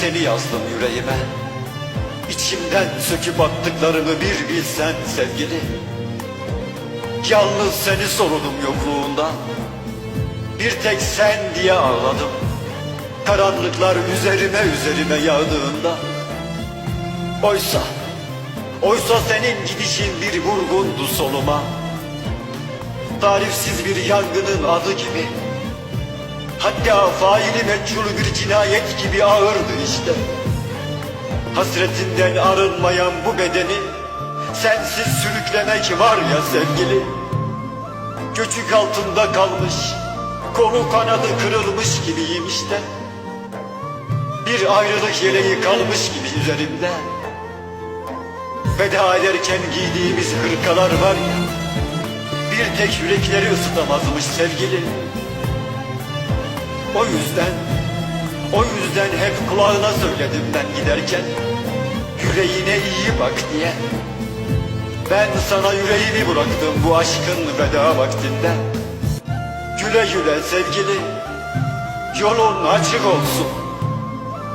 seni yazdım yüreğime. İçimden söküp attıklarımı bir bilsen sevgili. Yalnız seni sorudum yokluğunda Bir tek sen diye ağladım. Karanlıklar üzerime üzerime yağdığında. Oysa Oysa senin gidişin bir vurgundu soluma. Tarifsiz bir yangının adı gibi Hatta faili meçhul bir cinayet gibi ağırdı işte. Hasretinden arınmayan bu bedeni Sensiz sürüklemek var ya sevgili. Göçük altında kalmış Kolu kanadı kırılmış gibiyim işte. Bir ayrılık yeleği kalmış gibi üzerimde. Veda ederken giydiğimiz hırkalar var ya Bir tek yürekleri ısıtamazmış sevgili O yüzden O yüzden hep kulağına söyledim ben giderken. Yüreğine iyi bak diye. Ben sana yüreğimi bıraktım bu aşkın veda vaktinde Güle güle sevgili Yolun açık olsun.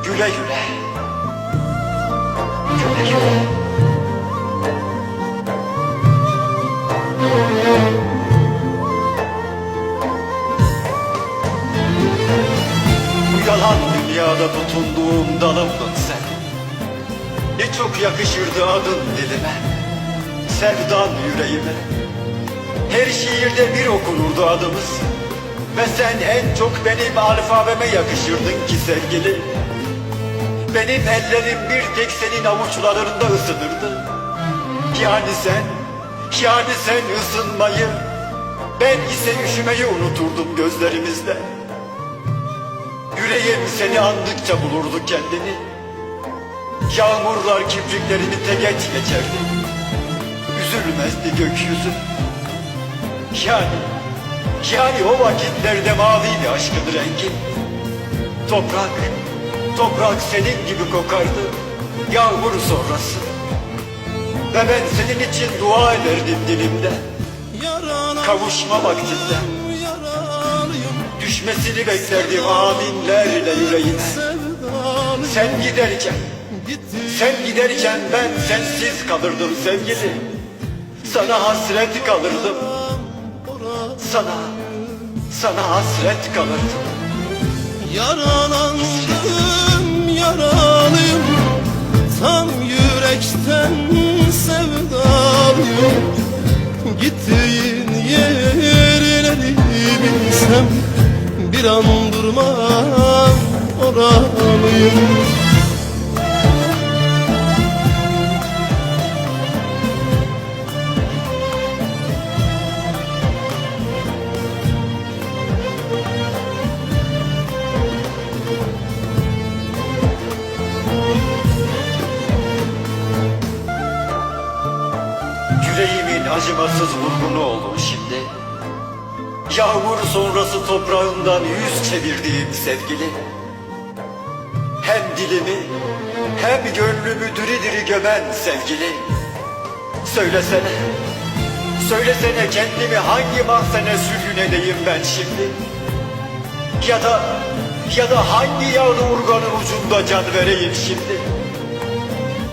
Güle güle. Güle güle dünyada tutunduğum dalımdın sen. Ne çok yakışırdı adın dilime Sevdan yüreğime. Her şiirde bir okunurdu adımız. Ve sen en çok benim alfabeme yakışırdın ki sevgili Benim ellerim bir tek senin avuçlarında ısınırdı. Yani sen, yani sen ısınmayı Ben ise üşümeyi unuturdum gözlerimizde Yüreğim seni andıkça bulurdu kendini. Yağmurlar kipriklerini teget geçerdi Üzülmezdi gökyüzü. Yani Yani o vakitlerde maviydi aşkın rengi. Toprak Toprak senin gibi kokardı. Yağmur sonrası. Ve ben senin için dua ederdim dilimde. Kavuşma vaktinde Düşmesini beklerdim aminlerle yüreğime Sen giderken Sen giderken ben sensiz kalırdım sevgili. Sana hasret kalırdım. Sana Sana hasret kalırdım. Yaralandım yaralıyım. Tam yürekten sevdalıyım. Gittiğin yerleri bilsem Bir an durmam oralıyım. Yüreğimin acımasız vurgunu oldum şimdi Yağmur sonrası toprağından yüz çevirdiğim sevgili Hem dilimi hem gönlümü diri diri gömen sevgili Söylesene Söylesene kendimi hangi mahzene sürgün edeyim ben şimdi? Ya da ya da hangi yağlı urganın ucunda can vereyim şimdi?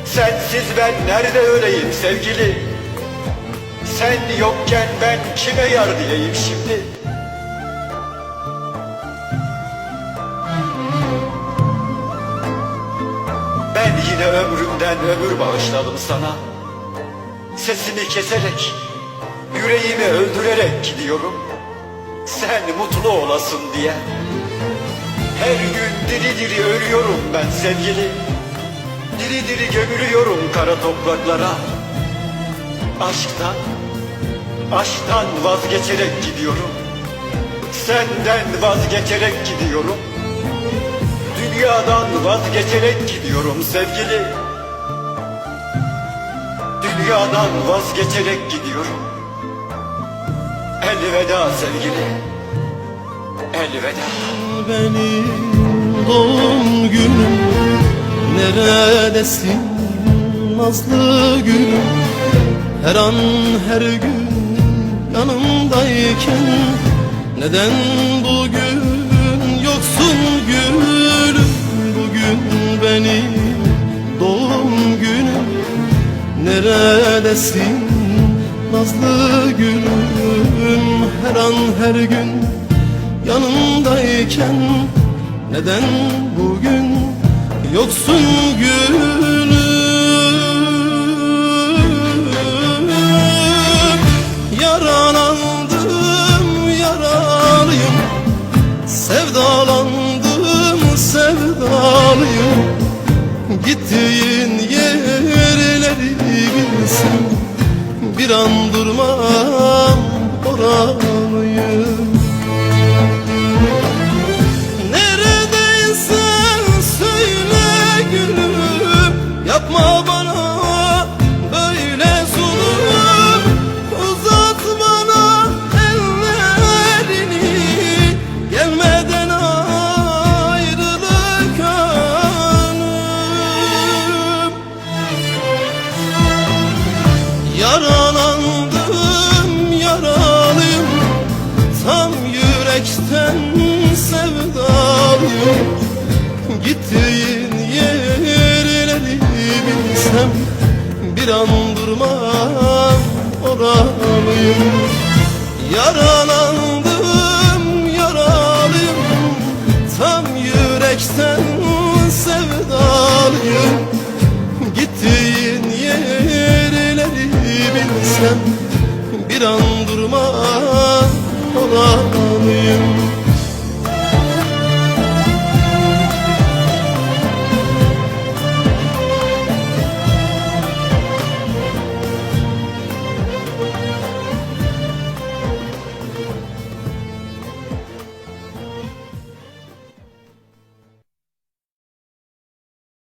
Sensiz ben nerede öleyim sevgili Sen yokken ben kime yar diyeyim şimdi? Ben yine ömrümden ömür bağışladım sana. Sesimi keserek Yüreğimi öldürerek gidiyorum. Sen mutlu olasın diye. Her gün diri diri ölüyorum ben sevgili. Diri diri gömülüyorum kara topraklara. Aşktan Aşktan vazgeçerek gidiyorum. Senden vazgeçerek gidiyorum. Dünyadan vazgeçerek gidiyorum sevgili. Dünyadan vazgeçerek gidiyorum. Elveda sevgili. Elveda. Benim doğum günüm. Neredesin? Nazlı gülüm Her an her gün yanımdayken Neden bugün yoksun gülüm? Bugün benim doğum günüm Neredesin? Nazlı gülüm Her an her gün yanımdayken Neden bugün yoksun gülüm oralıyım Gittiğin yerleri bilsem Bir an durmam oralıyım Yaralandım yaralıyım Tam yürekten sevdalıyım. Gittiğin yerleri bilsem Bir an durmam